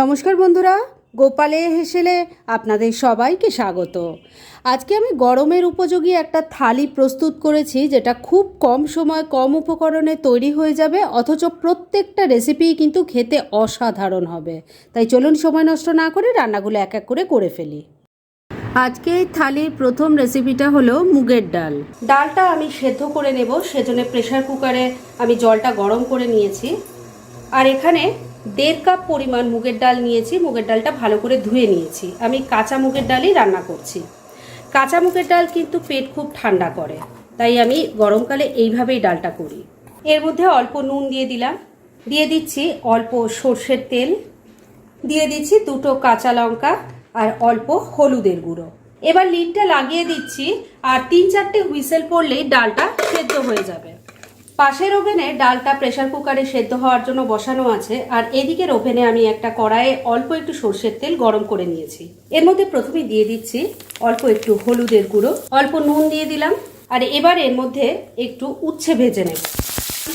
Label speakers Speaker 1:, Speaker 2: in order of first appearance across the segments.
Speaker 1: নমস্কার বন্ধুরা, গোপালে হেসেলে আপনাদের সবাইকে স্বাগত। আজকে আমি গরমের উপযোগী একটা থালি প্রস্তুত করেছি, যেটা খুব কম সময় কম উপকরণে তৈরি হয়ে যাবে, অথচ প্রত্যেকটা রেসিপিই কিন্তু খেতে অসাধারণ হবে। তাই চলুন সময় নষ্ট না করে রান্নাগুলো এক এক করে করে ফেলি। আজকে এই থালির প্রথম রেসিপিটা হলো মুগের ডাল। ডালটা আমি সেদ্ধ করে নেব, সেজন্য প্রেশার কুকারে আমি জলটা গরম করে নিয়েছি। আর এখানে দেড় কাপ পরিমাণ মুগের ডাল নিয়েছি, মুগের ডালটা ভালো করে ধুয়ে নিয়েছি। আমি কাঁচা মুগের ডালই রান্না করছি। কাঁচা মুগের ডাল কিন্তু পেট খুব ঠান্ডা করে, তাই আমি গরমকালে এইভাবেই ডালটা করি। এর মধ্যে অল্প নুন দিয়ে দিলাম। দিয়ে দিচ্ছি অল্প সর্ষের তেল। দিয়ে দিচ্ছি দুটো কাঁচা লঙ্কা আর অল্প হলুদের গুঁড়ো। এবার লিডটা লাগিয়ে দিচ্ছি আর তিন চারটে হুইসেল পড়লেই ডালটা সেদ্ধ হয়ে যাবে। পাশের ওভেনে ডালটা প্রেসার কুকারে সেদ্ধ হওয়ার জন্য বসানো আছে, আর এদিকের ওভেনে আমি একটা কড়াইয়ে অল্প একটু সর্ষের তেল গরম করে নিয়েছি। এর মধ্যে প্রথমে দিয়ে দিচ্ছি অল্প একটু হলুদের গুঁড়ো, অল্প নুন দিয়ে দিলাম, আর এবার এর মধ্যে একটু উচ্ছে ভেজে নেব।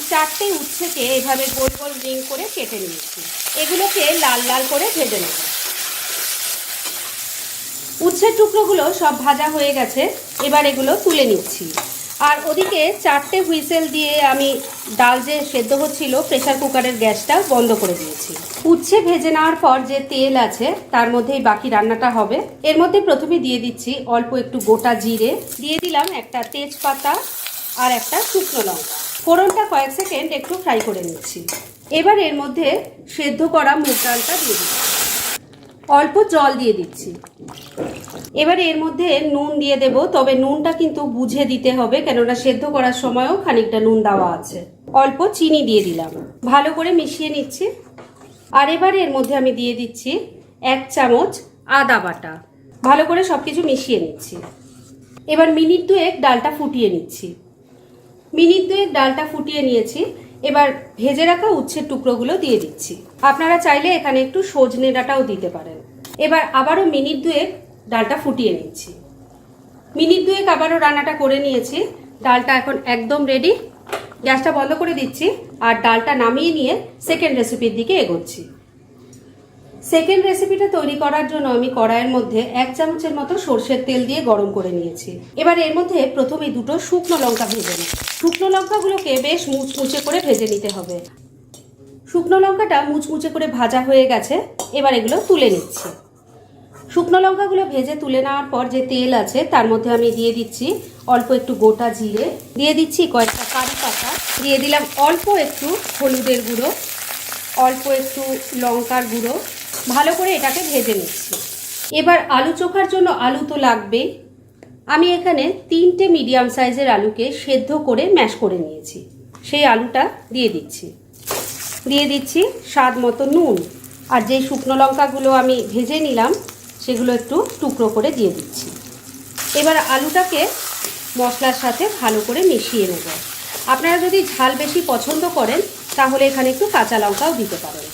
Speaker 1: চারটে উচ্ছেকে এভাবে গোল গোল রিং করে কেটে নিয়েছি। এগুলোকে লাল লাল করে ভেজে নেব। উচ্ছের টুকরোগুলো সব ভাজা হয়ে গেছে, এবার এগুলো তুলে নিচ্ছি। আর ওদিকে চারটে হুইসেল দিয়ে আমি ডাল যে সেদ্ধ হচ্ছিল প্রেশার কুকারের গ্যাসটা বন্ধ করে দিয়েছি। উচ্ছে ভেজে নেওয়ার পর যে তেল আছে, তার মধ্যেই বাকি রান্নাটা হবে। এর মধ্যে প্রথমে দিয়ে দিচ্ছি অল্প একটু গোটা জিরে। দিয়ে দিলাম একটা তেজপাতা আর একটা শুকনো লঙ্কা। ফোড়নটা কয়েক সেকেন্ড একটু ফ্রাই করে নিচ্ছি। এবার এর মধ্যে সেদ্ধ করা মুগ ডালটা দিয়ে দিচ্ছি। অল্প জল দিয়ে দিচ্ছি। এবার এর মধ্যে নুন দিয়ে দেব, তবে নুনটা কিন্তু বুঝে দিতে হবে, কেননা সেদ্ধ করার সময়ও খানিকটা নুন দেওয়া আছে। অল্প চিনি দিয়ে দিলাম। ভালো করে মিশিয়ে নিচ্ছি। আর এবার এর মধ্যে আমি দিয়ে দিচ্ছি এক চামচ আদা বাটা। ভালো করে সব কিছু মিশিয়ে নিচ্ছি। এবার মিনিট দুয়েক ডালটা ফুটিয়ে নিচ্ছি। মিনিট দুয়েক ডালটা ফুটিয়ে নিয়েছি। এবার ভেজে রাখা উচ্ছের টুকরোগুলো দিয়ে দিচ্ছি। আপনারা চাইলে এখানে একটু সজনে ডাটাও দিতে পারেন। এবার আবারও মিনিট দুয়েক ডালটা ফুটিয়ে নিচ্ছি। মিনিট দুয়েক আবারও রান্নাটা করে নিয়েছি। ডালটা এখন একদম রেডি গ্যাসটা বন্ধ করে দিচ্ছি আর ডালটা নামিয়ে নিয়ে সেকেন্ড রেসিপির দিকে এগোচ্ছি। সেকেন্ড রেসিপিটা তৈরি করার জন্য আমি কড়াইয়ের মধ্যে এক চামচের মতো সর্ষের তেল দিয়ে গরম করে নিয়েছি। এবার এর মধ্যে প্রথমে দুটো শুকনো লঙ্কা ভেজে নিই। শুকনো লঙ্কাগুলোকে বেশ মুচমুচে করে ভেজে নিতে হবে। শুকনো লঙ্কাটা মুচমুচে করে ভাজা হয়ে গেছে, এবার এগুলো তুলে নিচ্ছি। শুকনো লঙ্কাগুলো ভেজে তুলে নেওয়ার পর যে তেল আছে, তার মধ্যে আমি দিয়ে দিচ্ছি অল্প একটু গোটা জিরে, দিয়ে দিচ্ছি কয়েকটা কারি পাতা, দিয়ে দিলাম অল্প একটু হলুদের গুঁড়ো, অল্প একটু লঙ্কার গুঁড়ো ভালো করে এটাকে ভেজে নিচ্ছি। এবার আলু চোখার জন্য আলু তো লাগবেই আমি এখানে তিনটে মিডিয়াম সাইজের আলুকে সেদ্ধ করে ম্যাশ করে নিয়েছি। সেই আলুটা দিয়ে দিচ্ছি। দিয়ে দিচ্ছি স্বাদ মতো নুন। আর যে শুকনো লঙ্কাগুলো আমি ভেজে নিলাম, সেগুলো একটু টুকরো করে দিয়ে দিচ্ছি। এবার আলুটাকে মশলার সাথে ভালো করে মিশিয়ে নেব। আপনারা যদি ঝাল বেশি পছন্দ করেন, তাহলে এখানে একটু কাঁচা লঙ্কাও দিতে পারেন।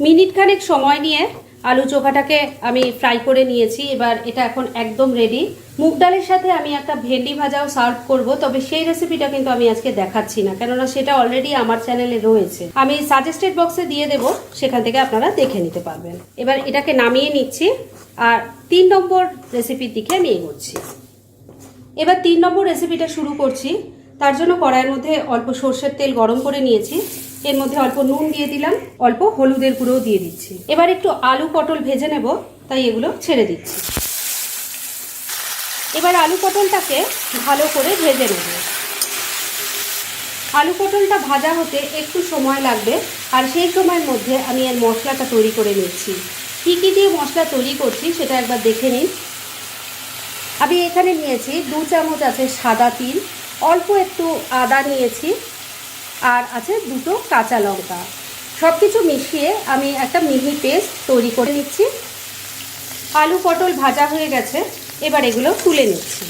Speaker 1: মিনিট খানেক সময় নিয়ে আলু চোখাটাকে আমি ফ্রাই করে নিয়েছি। এবার এটা এখন একদম রেডি মুগ ডালের সাথে আমি একটা ভেন্ডি ভাজাও সার্ভ করব, তবে সেই রেসিপিটা কিন্তু আমি আজকে দেখাচ্ছি না, কেননা সেটা অলরেডি আমার চ্যানেলে রয়েছে। আমি সাজেস্টেড বক্সে দিয়ে দেব, সেখান থেকে আপনারা দেখে নিতে পারবেন। এবার এটাকে নামিয়ে নিচ্ছি, আর তিন নম্বর রেসিপির দিকে আমি এগোচ্ছি। এবার তিন নম্বর রেসিপিটা শুরু করছি। তার জন্য কড়াইয়ের মধ্যে অল্প সর্ষের তেল গরম করে নিয়েছি। এর মধ্যে অল্প নুন দিয়ে দিলাম, অল্প হলুদের গুঁড়োও দিয়ে দিচ্ছি। এবার একটু আলু পটল ভেজে নেব, তাই এগুলো ছেড়ে দিচ্ছি। এবার আলু পটলটাকে ভালো করে ভেজে নেব। আলু পটলটা ভাজা হতে একটু সময় লাগবে, আর সেই সময়ের মধ্যে আমি এর মশলাটা তৈরি করে নিচ্ছি। কী কী দিয়ে মশলা তৈরি করছি সেটা একবার দেখে নিন। আমি এখানে নিয়েছি দু চামচ আছে সাদা তিল, অল্প একটু আদা নিয়েছি আর আছে দুটো কাঁচা লঙ্কা। সব কিছু মিশিয়ে আমি একটা মিহি পেস্ট তৈরি করে নিচ্ছি। আলু পটল ভাজা হয়ে গেছে, এবার এগুলো তুলে নিচ্ছি।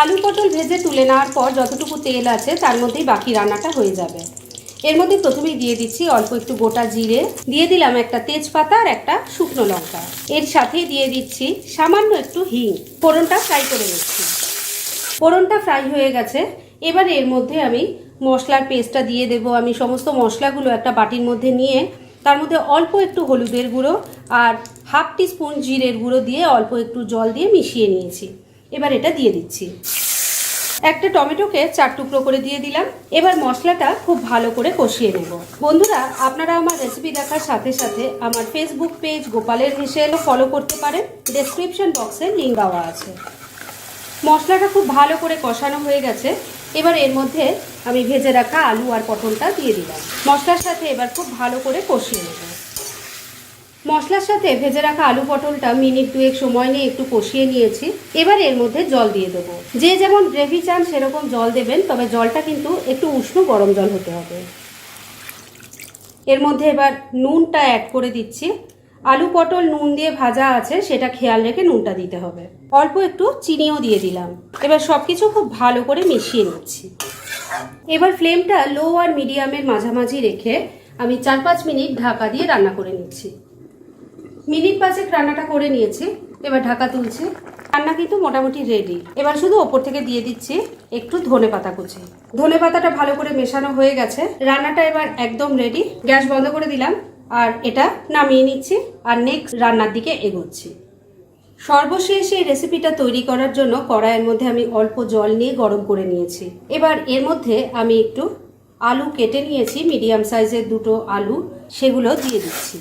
Speaker 1: আলু পটল ভেজে তুলে নেওয়ার পর যতটুকু তেল আছে তার মধ্যেই বাকি রান্নাটা হয়ে যাবে। এর মধ্যে প্রথমেই দিয়ে দিচ্ছি অল্প একটু গোটা জিরে। দিয়ে দিলাম একটা তেজপাতা আর একটা শুকনো লঙ্কা। এর সাথেই দিয়ে দিচ্ছি সামান্য একটু হিং। ফোড়নটা ফ্রাই করে নিচ্ছি। ফোড়নটা ফ্রাই হয়ে গেছে। এবার এর মধ্যে আমি মশলার পেস্টটা দিয়ে দেব। আমি সমস্ত মশলাগুলো একটা বাটির মধ্যে নিয়ে তার মধ্যে অল্প একটু হলুদের গুঁড়ো আর হাফ টিস্পুন জিরের গুঁড়ো দিয়ে অল্প একটু জল দিয়ে মিশিয়ে নিয়েছি। এবার এটা দিয়ে দিচ্ছি। একটা টমেটোকে চার টুকরো করে দিয়ে দিলাম। এবার মশলাটা খুব ভালো করে কষিয়ে নেব। বন্ধুরা, আপনারা আমার রেসিপি দেখার সাথে সাথে আমার ফেসবুক পেজ গোপালের হেসেলও ফলো করতে পারেন। ডেসক্রিপশন বক্সে লিঙ্ক দেওয়া আছে। মশলাটা খুব ভালো করে কষানো হয়ে গেছে। এবার এর মধ্যে আমি ভেজে রাখা আলু আর পটলটা দিয়ে দিলাম। মশলার সাথে এবার খুব ভালো করে কষিয়ে নেব। মশলার সাথে ভেজে রাখা আলু পটলটা মিনিট দুয়েক সময় নিয়ে একটু কষিয়ে নিয়েছি। এবার এর মধ্যে জল দিয়ে দেবো। যে যেমন গ্রেভি চান সেরকম জল দেবেন, তবে জলটা কিন্তু একটু উষ্ণ গরম জল হতে হবে। এর মধ্যে এবার নুনটা অ্যাড করে দিচ্ছি। আলু পটল নুন দিয়ে ভাজা আছে, সেটা খেয়াল রেখে নুনটা দিতে হবে। অল্প একটু চিনিও দিয়ে দিলাম। এবার সব কিছু খুব ভালো করে মিশিয়ে নিচ্ছি। এবার ফ্লেমটা লো আর মিডিয়ামের মাঝামাঝি রেখে আমি চার পাঁচ মিনিট ঢাকা দিয়ে রান্না করে নিচ্ছি। মিনিট পাঁচেক রান্নাটা করে নিয়েছি, এবার ঢাকা তুলছি। রান্না কিন্তু মোটামুটি রেডি এবার শুধু ওপর থেকে দিয়ে দিচ্ছি একটু ধনে পাতা কুচি। ধনে পাতাটা ভালো করে মেশানো হয়ে গেছে। রান্নাটা এবার একদম রেডি গ্যাস বন্ধ করে দিলাম। আর এটা নামিয়ে নিচ্ছি আর নেক্সট রান্নার দিকে এগোচ্ছি। সর্বশেষ এই রেসিপিটা তৈরি করার জন্য কড়াইয়ের মধ্যে আমি অল্প জল নিয়ে গরম করে নিয়েছি। এবার এর মধ্যে আমি একটু আলু কেটে নিয়েছি মিডিয়াম সাইজের দুটো আলু, সেগুলো দিয়ে দিচ্ছি।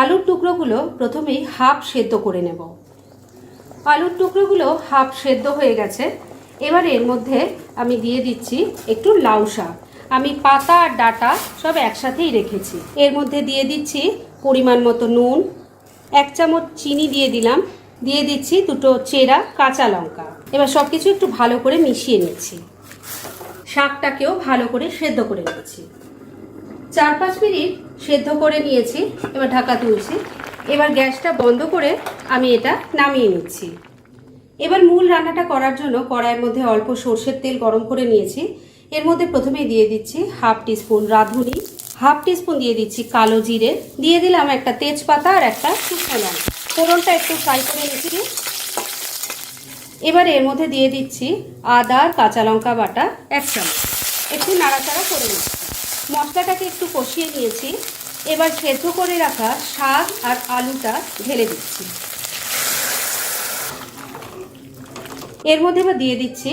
Speaker 1: আলুর টুকরোগুলো প্রথমেই হাফ সেদ্ধ করে নেব। আলুর টুকরোগুলো হাফ সেদ্ধ হয়ে গেছে। এবার এর মধ্যে আমি দিয়ে দিচ্ছি একটু লাউ শাক। আমি পাতা আর ডাটা সব একসাথেই রেখেছি। এর মধ্যে দিয়ে দিচ্ছি পরিমাণ মতো নুন, এক চামচ চিনি দিয়ে দিলাম, দিয়ে দিচ্ছি দুটো চেরা কাঁচা লঙ্কা। এবার সব কিছু একটু ভালো করে মিশিয়ে নিচ্ছি। শাকটাকেও ভালো করে সেদ্ধ করে নিচ্ছি। চার পাঁচ মিনিট সেদ্ধ করে নিয়েছি, এবার ঢাকা তুলছি। এবার গ্যাসটা বন্ধ করে আমি এটা নামিয়ে নিচ্ছি। এবার মূল রান্নাটা করার জন্য কড়াইয়ের মধ্যে অল্প সর্ষের তেল গরম করে নিয়েছি। এর মধ্যে প্রথমেই দিয়ে দিচ্ছি হাফ টিস্পুন রাঁধুনি, হাফ টিস্পুন দিয়ে দিচ্ছি কালো জিরে, দিয়ে দিলাম একটা তেজপাতা আর একটা শুকনো লঙ্কা। ফোড়নটা একটু ফ্রাই করে নিচ্ছি। এবার এর মধ্যে দিয়ে দিচ্ছি আদা আর কাঁচা লঙ্কা বাটা এক চামচ। একটু নাড়াচাড়া করে নিচ্ছি। মশলাটাকে একটু কষিয়ে নিয়েছি। এবার সেদ্ধ করে রাখা শাক আর আলুটা ঢেলে দিচ্ছি। এর মধ্যে এবার দিয়ে দিচ্ছি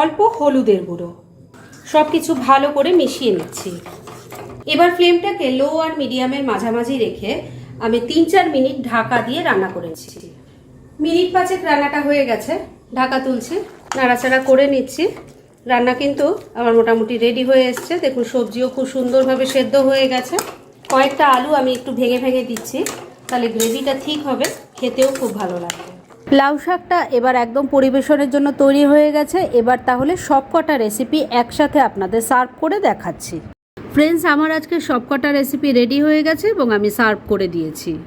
Speaker 1: অল্প হলুদের গুঁড়ো। সব কিছু ভালো করে মিশিয়ে নিচ্ছি। এবার ফ্লেমটাকে লো আর মিডিয়ামের মাঝামাঝি রেখে আমি তিন চার মিনিট ঢাকা দিয়ে রান্না করেছি। মিনিট পাঁচেক রান্নাটা হয়ে গেছে, ঢাকা তুলছি, নাড়াচাড়া করে নিচ্ছি। রান্না কিন্তু আমার মোটামুটি রেডি হয়ে এসছে। দেখুন, সবজিও খুব সুন্দরভাবে সেদ্ধ হয়ে গেছে। কয়েকটা আলু আমি একটু ভেঙে ভেঙে দিচ্ছি, তাহলে গ্রেভিটা ঠিক হবে, খেতেও খুব ভালো লাগবে। লাউ শাকটা এবার একদম পরিবেশনের জন্য তৈরি হয়ে গেছে। এবার তাহলে সবকটা রেসিপি একসাথে আপনাদের সার্ভ করে দেখাচ্ছি। ফ্রেন্ডস আমার আজকে সবকটা রেসিপি রেডি হয়ে গেছে এবং আমি সার্ভ করে দিয়েছি।